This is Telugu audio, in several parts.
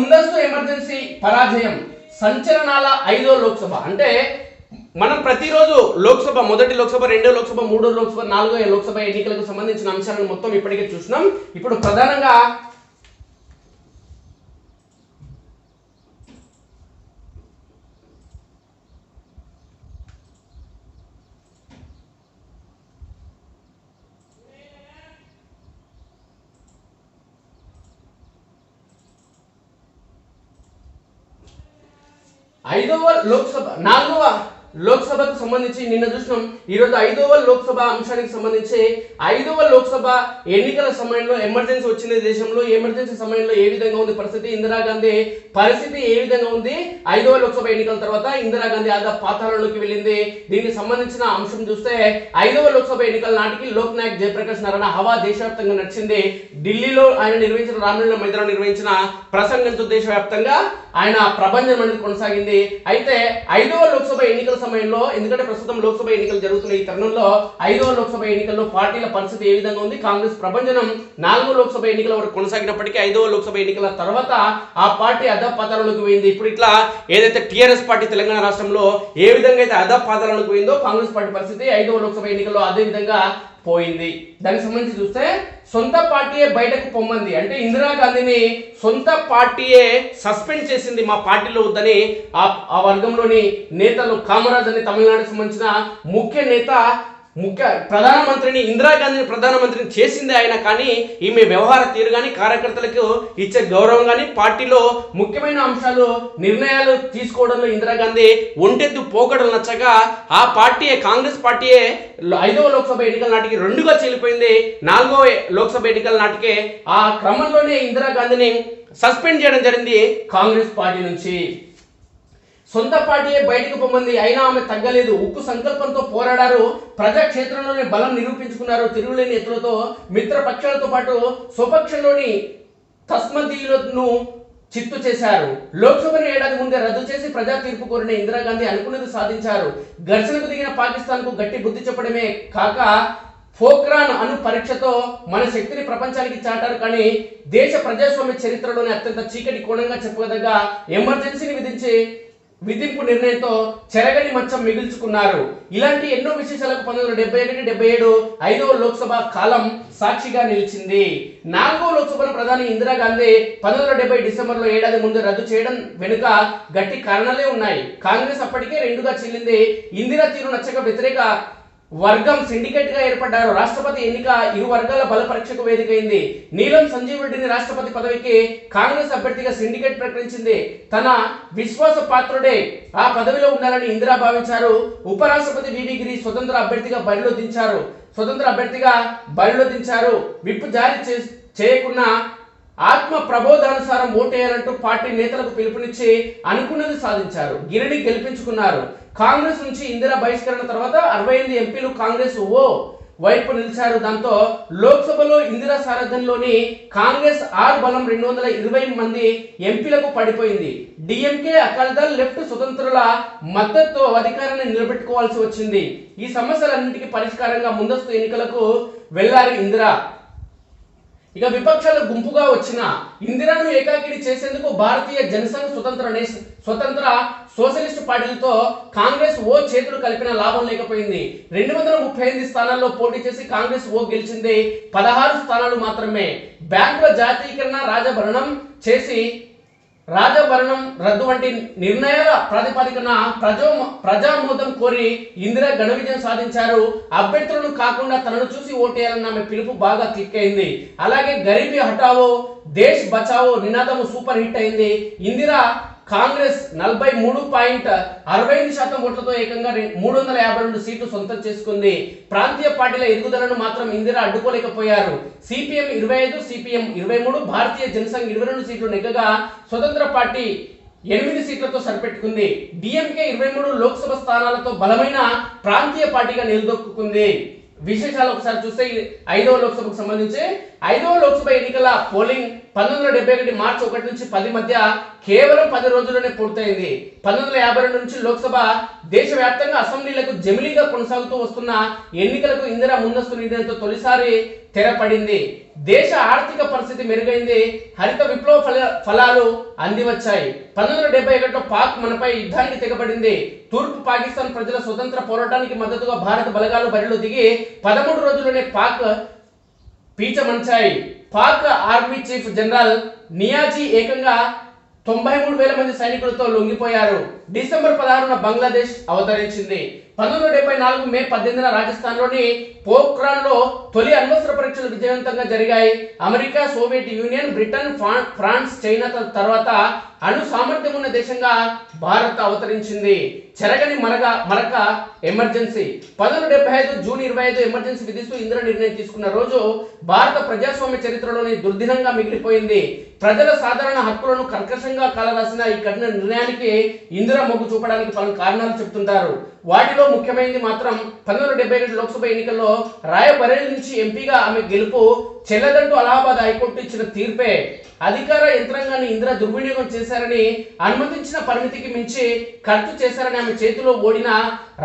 ముందస్తు ఎమర్జెన్సీ పరాజయం సంచలనాల ఐదో లోక్సభ. అంటే మనం ప్రతిరోజు లోక్సభ మొదటి లోక్సభ రెండో లోక్సభ మూడో లోక్సభ నాలుగో లోక్సభ ఎన్నికలకు సంబంధించిన అంశాలను మొత్తం ఇప్పటికే చూసినాం. ఇప్పుడు ప్రధానంగా ఐదవ లోక్సభ నాలుగవ లోక్సభకు సంబంధించి నిన్న చూసినాం. ఈరోజు ఐదవ లోక్సభ అంశానికి సంబంధించి ఐదవ లోక్సభ ఎన్నికల సమయంలో ఎమర్జెన్సీ వచ్చిన దేశంలో. ఎమర్జెన్సీ సమయంలో ఏ విధంగా ఉంది పరిస్థితి? ఇందిరాగాంధీ పరిస్థితి ఏ విధంగా ఉంది? ఐదవ లోక్సభ ఎన్నికల తర్వాత ఇందిరాగాంధీ ఆదా పాతాలలోకి వెళ్ళింది. దీనికి సంబంధించిన అంశం చూస్తే ఐదవ లోక్సభ ఎన్నికల నాటికి లోక్ నాయక్ జయప్రకాష్ నారాయణ హవా దేశవ్యాప్తంగా నడిచింది. ఢిల్లీలో ఆయన నిర్వహించిన రామలీల మైదానం నిర్వహించిన ప్రసంగంతో దేశవ్యాప్తంగా ఆయన ప్రబంధం అనేది కొనసాగింది. అయితే ఐదవ లోక్సభ ఎన్నికల సమయంలో ఎందుకంటే ప్రస్తుతం లోక్సభ ఎన్నికలు జరుగుతున్న ఈ తరుణంలో ఐదవ లోక్సభ ఎన్నికల్లో పార్టీల పరిస్థితి ఏ విధంగా ఉంది? కాంగ్రెస్ ప్రభంజనం నాలుగో లోక్సభ ఎన్నికల వరకు కొనసాగినప్పటికీ ఐదవ లోక్సభ ఎన్నికల తర్వాత ఆ పార్టీ అధపాతాలకు పోయింది. ఇప్పుడు ఇట్లా ఏదైతే టీఆర్ఎస్ పార్టీ తెలంగాణ రాష్ట్రంలో ఏ విధంగా అయితే అధపాతాలకు పోయిందో కాంగ్రెస్ పార్టీ పరిస్థితి ఐదవ లోక్సభ ఎన్నికల్లో అదే విధంగా పోయింది. దానికి సంబంధించి చూస్తే సొంత పార్టీయే బయటకు పొమ్మంది. అంటే ఇందిరాగాంధీని సొంత పార్టీయే సస్పెండ్ చేసింది మా పార్టీలో వద్దని ఆ ఆ వర్గంలోని నేతలు కామరాజ్ అని తమిళనాడుకు సంబంధించిన ముఖ్య నేత ముఖ్య ప్రధానమంత్రిని ఇందిరాగాంధీని ప్రధానమంత్రిని చేసింది ఆయన కానీ ఈమె వ్యవహార తీరు కానీ కార్యకర్తలకు ఇచ్చే గౌరవం కానీ పార్టీలో ముఖ్యమైన అంశాలు నిర్ణయాలు తీసుకోవడంలో ఇందిరాగాంధీ ఒంటెత్తు పోకడలు నచ్చక ఆ పార్టీయే కాంగ్రెస్ పార్టీయే ఐదవ లోక్సభ ఎన్నికల నాటికి రెండుగా చెల్లిపోయింది నాలుగవ లోక్సభ ఎన్నికల నాటికే ఆ క్రమంలోనే ఇందిరాగాంధీని సస్పెండ్ చేయడం జరిగింది కాంగ్రెస్ పార్టీ నుంచి. సొంత పార్టీయే బయటకు పొమ్మంది అయినా ఆమె తగ్గలేదు. ఉక్కు సంకల్పంతో పోరాడారు. ప్రజాక్షేత్రంలోనే బలం నిరూపించుకున్నారు తిరుగులేని ఎత్తులతో. మిత్రపక్షాలతో పాటు స్వపక్షంలోని తస్మదీయులను చిత్తు చేశారు. లోక్సభను ఏడాది ముందే రద్దు చేసి ప్రజా తీర్పు కోరిన ఇందిరాగాంధీ అనుకున్నది సాధించారు. ఘర్షణకు దిగిన పాకిస్తాన్కు గట్టి బుద్ధి చెప్పడమే కాక ఫోక్రాన్ అను పరీక్షతో మన శక్తిని ప్రపంచానికి చాటారు. కానీ దేశ ప్రజాస్వామ్య చరిత్రలోనే అత్యంత చీకటి కోణంగా చెప్పదగ్గ ఎమర్జెన్సీని విధించి విధింపు నిర్ణయంతో చెరగని మంచం మిగుల్చుకున్నారు. ఇలాంటి ఎన్నో విశేషాలకు పంతొమ్మిది వందల డెబ్బై ఒకటి డెబ్బై ఏడు ఐదవ లోక్సభ కాలం సాక్షిగా నిలిచింది. నాలుగవ లోక్సభను ప్రధాని ఇందిరాగాంధీ పంతొమ్మిది వందల డెబ్బై డిసెంబర్లో ఏడాది ముందు రద్దు చేయడం వెనుక గట్టి కారణాలే ఉన్నాయి. కాంగ్రెస్ అప్పటికే రెండుగా చెల్లింది. ఇందిరా తీరు నచ్చక వ్యతిరేక వర్గం సిండికేట్గా ఏర్పడ్డారు. రాష్ట్రపతి ఎన్నిక ఇరు వర్గాల బల పరీక్షకు వేదికైంది. నీలం సంజీవ్ రెడ్డిని రాష్ట్రపతి పదవికి కాంగ్రెస్ అభ్యర్థిగా సిండికేట్ ప్రకటించింది. తన విశ్వాస పాత్రుడే ఆ పదవిలో ఉండాలని ఇందిరా భావించారు. ఉపరాష్ట్రపతి వివి గిరి స్వతంత్ర అభ్యర్థిగా బరిలో దించారు. స్వతంత్ర అభ్యర్థిగా బరిలో దించారు. విప్ జారీ చే- ఆత్మ ప్రబోధానుసారం ఓటేయాలంటూ పార్టీ నేతలకు పిలుపునిచ్చి అనుకున్నది సాధించారు. గిరిని గెలిపించుకున్నారు. కాంగ్రెస్ నుంచి ఇందిరా బహిష్కరణ తర్వాత అరవై ఎనిమిది ఎంపీలు కాంగ్రెస్ ఓ వైపు నిలిచారు. దాంతో లోక్సభలో ఇందిరా సారథ్యంలోని కాంగ్రెస్ ఆరు బలం రెండు వందల ఇరవై మంది ఎంపీలకు పడిపోయింది. డిఎంకే అకాలీదళ్ లెఫ్ట్ స్వతంత్రుల మద్దతుతో అధికారాన్ని నిలబెట్టుకోవాల్సి వచ్చింది. ఈ సమస్యలన్నింటికీ పరిష్కారంగా ముందస్తు ఎన్నికలకు వెళ్ళారు ఇందిరా. ఇక విపక్షాలు గుంపుగా వచ్చిన ఇందిరాను ఏకాకిడి చేసేందుకు భారతీయ జనసంఘ్ స్వతంత్ర నేష- స్వతంత్ర సోషలిస్ట్ పార్టీలతో కాంగ్రెస్ ఓ చేతులు కలిపిన లాభం లేకపోయింది. రెండు వందల ముప్పై ఎనిమిది స్థానాల్లో పోటీ చేసి కాంగ్రెస్ ఓ గెలిచింది. పదహారు స్థానాలు మాత్రమే. బ్యాంకుల జాతీయకరణ రాజభరణం చేసి రాజభరణం రద్దు వంటి నిర్ణయాల ప్రాతిపదికన ప్రజో ప్రజామోదం కోరి ఇందిరా ఘన విజయం సాధించారు. అభ్యర్థులను కాకుండా తనను చూసి ఓటేయాలన్న ఆమె పిలుపు బాగా క్లిక్ అయింది అలాగే గరీబీ హటావో దేశ్ బచావో నినాదము సూపర్ హిట్ అయింది. ఇందిరా కాంగ్రెస్ నలభై మూడు పాయింట్ అరవై ఐదు శాతం ఓట్లతో ఏకంగా మూడు వందల యాభై రెండు సీట్లు సొంతం చేసుకుంది. ప్రాంతీయ పార్టీల ఎదుగుదలను మాత్రం ఇందిరా అడ్డుకోలేకపోయారు. సిపిఎం ఇరవై ఐదు సిపిఎం ఇరవై మూడు భారతీయ జనసంఘ్ ఇరవై రెండు సీట్లు నెగ్గగా స్వతంత్ర పార్టీ ఎనిమిది సీట్లతో సరిపెట్టుకుంది. డిఎంకే ఇరవై మూడు లోక్సభ స్థానాలతో బలమైన ప్రాంతీయ పార్టీగా నిలదొక్కుంది విశేషాలు ఒకసారి చూస్తే ఐదవ లోక్సభకు సంబంధించి ఐదవ లోక్సభ ఎన్నికల పోలింగ్ పంతొమ్మిది వందల డెబ్బై ఒకటి మార్చి ఒకటి నుంచి పది మధ్య కేవలం పది రోజుల్లోనే పూర్తయింది. పంతొమ్మిది వందల యాభై రెండు నుంచి లోక్సభ దేశవ్యాప్తంగా అసెంబ్లీలకు జమిలీగా కొనసాగుతూ వస్తున్న ఎన్నికలకు ఇందిరా ముందస్తు నిర్ణయంతో తొలిసారి తెరపడింది. దేశ ఆర్థిక పరిస్థితి మెరుగైంది. హరిత విప్లవ ఫల ఫలాలు అందివచ్చాయి. పంతొమ్మిది వందల డెబ్బై ఒకటిలో పాక్ మనపై యుద్ధానికి తెగబడింది. తూర్పు పాకిస్తాన్ ప్రజల స్వతంత్ర పోరాటానికి మద్దతుగా భారత బలగాలు బరిలో దిగి పదమూడు రోజుల్లోనే Pak పీచమంచాయి Pak army chief general Niazi ఏకంగా తొంభై మూడు వేల మంది సైనికులతో లొంగిపోయారు. డిసెంబర్ పదహారున బంగ్లాదేశ్ అవతరించింది. పంతొమ్మిది వందల డెబ్బై నాలుగు మే పద్దెనిమిదిన రాజస్థాన్లోని పోఖ్రాన్లో తొలి అణ్వస్త్ర పరీక్షలు విజయవంతంగా జరిగాయి. America Soviet Union Britain France China తర్వాత అణు సామర్థ్యం ఉన్న దేశంగా భారత్ అవతరించింది. చెరగని మరగ మరక ఎమర్జెన్సీ. పంతొమ్మిది డెబ్బై ఐదు జూన్ ఇరవై ఐదు ఎమర్జెన్సీ విధిస్తూ ఇంద్ర నిర్ణయం తీసుకున్న రోజు భారత ప్రజాస్వామ్య చరిత్రలోని దుర్దినంగా మిగిలిపోయింది. ప్రజల సాధారణ హక్కులను కర్కశంగా కాలరాసిన ఈ కఠిన నిర్ణయానికి ఇందిరా మొగ్గు చూపడానికి పలు కారణాలు చెబుతుంటారు. వాటిలో ముఖ్యమైనది మాత్రం పంతొమ్మిది వందల డెబ్బై లోక్సభ ఎన్నికల్లో రాయబరేలి నుంచి ఎంపీగా ఆమె గెలుపు చెల్లదంటూ అలహాబాద్ హైకోర్టు ఇచ్చిన తీర్పే. అధికార యంత్రాంగాన్ని ఇందిరా దుర్వినియోగం చేశారని అనుమతించిన పరిమితికి మించి ఖర్చు చేశారని ఆమె చేతిలో ఓడిన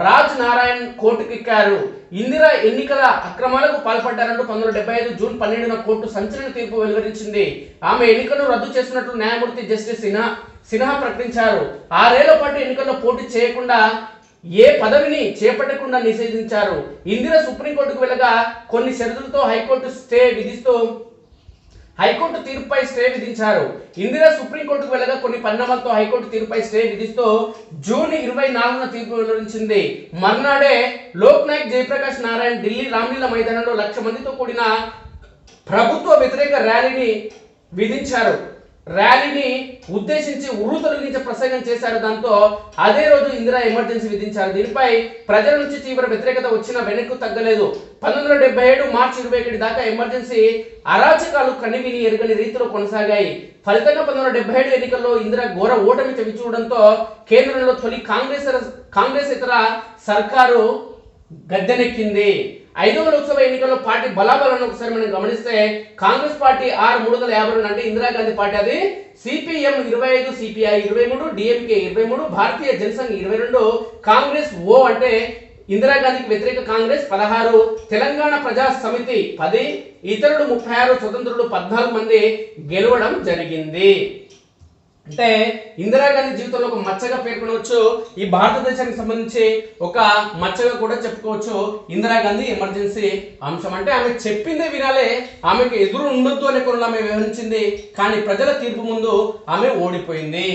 రాజ్ నారాయణ్ కోర్టుకెక్కారు ఇందిరా ఎన్నికల అక్రమాలకు పాల్పడ్డారంటూ పంతొమ్మిది వందల డెబ్బై ఐదు జూన్ పన్నెండున కోర్టు సంచలన తీర్పు వెలువరించింది. ఆమె ఎన్నికలను రద్దు చేసినట్లు న్యాయమూర్తి జస్టిస్ సిన్హా సిన్హా ప్రకటించారు. ఆరేళ్ళ పాటు ఎన్నికల్లో పోటీ చేయకుండా ఏ పదవిని చేపట్టకుండా నిషేధించారు? ఇందిరా సుప్రీంకోర్టుకు వెళ్ళగా కొన్ని షరతులతో హైకోర్టు స్టే విధిస్తూ హైకోర్టు తీర్పుపై స్టే విధించారు. ఇందిరా సుప్రీంకోర్టుకు వెళ్ళగా కొన్ని పరిణామాలతో హైకోర్టు తీర్పుపై స్టే విధిస్తూ జూన్ ఇరవై నాలుగున తీర్పు వెలువరించింది. మర్నాడే లోక్ నాయక్ జయప్రకాష్ నారాయణ ఢిల్లీ రామ్లీలా మైదానంలో లక్ష మందితో కూడిన ప్రభుత్వ వ్యతిరేక ర్యాలీని విధించారు. ర్యాలీని ఉద్దేశించి ఉరు తొలగించే ప్రసంగం చేశారు. దాంతో అదే రోజు ఇందిరా ఎమర్జెన్సీ విధించారు. దీనిపై ప్రజల నుంచి తీవ్ర వ్యతిరేకత వచ్చినా వెనక్కు తగ్గలేదు. పంతొమ్మిది వందల డెబ్బై ఏడు మార్చి ఇరవై ఒకటి దాకా ఎమర్జెన్సీ అరాచకాలు కనివిని ఎరుగని రీతిలో కొనసాగాయి. ఫలితంగా పంతొమ్మిది వందల డెబ్బై ఏడు ఎన్నికల్లో ఇందిరా ఘోర ఓటమి చవిచూడడంతో కేంద్రంలో తొలి కాంగ్రెస్ కాంగ్రెస్ ఇతర సర్కారు గద్దెనెక్కింది. ఐదవ లోక్సభ ఎన్నికల్లో పార్టీ బలాబలను ఒకసారి మనం గమనిస్తే కాంగ్రెస్ పార్టీ ఆరు మూడు వందల యాభై రెండు అంటే ఇందిరాగాంధీ పార్టీ అది. సిపిఎం ఇరవై ఐదు సిపిఐ ఇరవై మూడు డిఎంకే ఇరవై మూడు భారతీయ జనసంఘ్ ఇరవై రెండు కాంగ్రెస్ ఓ అంటే ఇందిరాగాంధీకి వ్యతిరేక కాంగ్రెస్ పదహారు తెలంగాణ ప్రజా సమితి పది ఇతరులు ముప్పై ఆరు స్వతంత్రులు పద్నాలుగు మంది గెలవడం జరిగింది. అంటే ఇందిరాగాంధీ జీవితంలో ఒక మచ్చగా పేర్కొనవచ్చు. ఈ భారతదేశానికి సంబంధించి ఒక మచ్చగా కూడా చెప్పుకోవచ్చు. ఇందిరాగాంధీ ఎమర్జెన్సీ అంశం. అంటే ఆమె చెప్పిందే వినాలే. ఆమెకు ఎదురు ఉండొద్దు అనే కొన్ని ఆమె వివరించింది కానీ ప్రజల తీర్పు ముందు ఆమె ఓడిపోయింది.